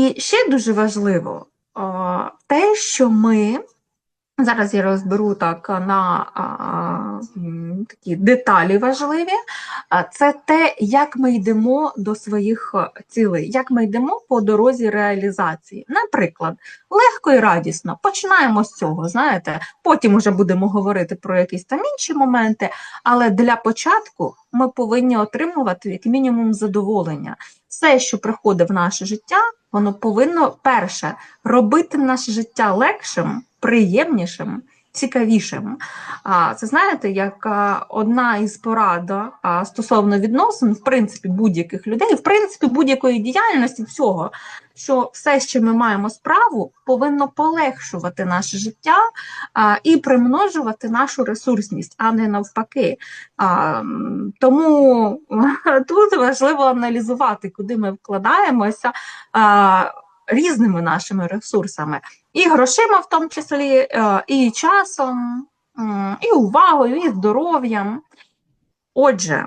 І ще дуже важливо те, що ми зараз я розберу так на такі деталі важливі. Це те, як ми йдемо до своїх цілей, як ми йдемо по дорозі реалізації. Наприклад, легко і радісно. Починаємо з цього, знаєте, потім вже будемо говорити про якісь там інші моменти, але для початку ми повинні отримувати як мінімум задоволення. Все, що приходить в наше життя, воно повинно перше робити наше життя легшим, приємнішим, цікавішим. Це знаєте, як одна із порад стосовно відносин, в принципі, будь-яких людей, в принципі, будь-якої діяльності, всього, що все, чим ми маємо справу, повинно полегшувати наше життя і примножувати нашу ресурсність, а не навпаки. Тому тут важливо аналізувати, куди ми вкладаємося різними нашими ресурсами, і грошима, в тому числі, е, і часом, і увагою, і здоров'ям. Отже,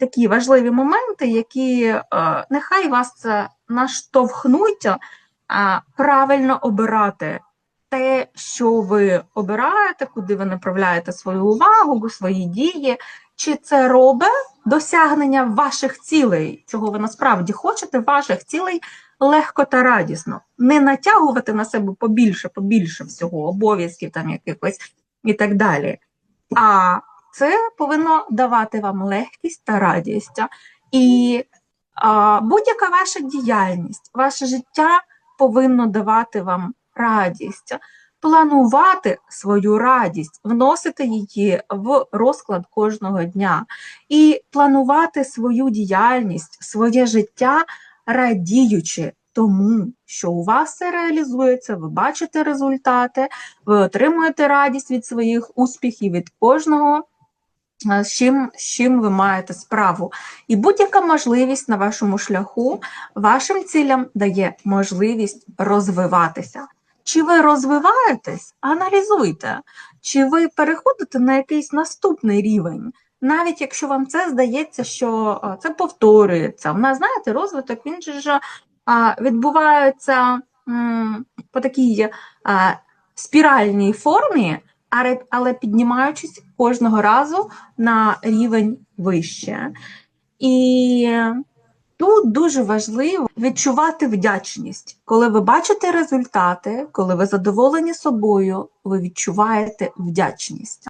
такі важливі моменти, які е, нехай вас це наштовхнуть правильно обирати те, що ви обираєте, куди ви направляєте свою увагу, свої дії, чи це робить досягнення ваших цілей, чого ви насправді хочете, ваших цілей легко та радісно. Не натягувати на себе побільше, побільше всього, обов'язків там якихось і так далі. А це повинно давати вам легкість та радість. І будь-яка ваша діяльність, ваше життя повинно давати вам радість, планувати свою радість, вносити її в розклад кожного дня і планувати свою діяльність, своє життя, радіючи тому, що у вас це реалізується, ви бачите результати, ви отримуєте радість від своїх успіхів від кожного. е, З чим, з чим ви маєте справу. І будь-яка можливість на вашому шляху вашим цілям дає можливість розвиватися. Чи ви розвиваєтесь? Аналізуйте. Чи ви переходите на якийсь наступний рівень? Навіть якщо вам це здається, що це повторюється. У нас, знаєте, розвиток він же відбувається по такій спіральній формі, але піднімаючись кожного разу на рівень вище. І тут дуже важливо відчувати вдячність. Коли ви бачите результати, коли ви задоволені собою, ви відчуваєте вдячність.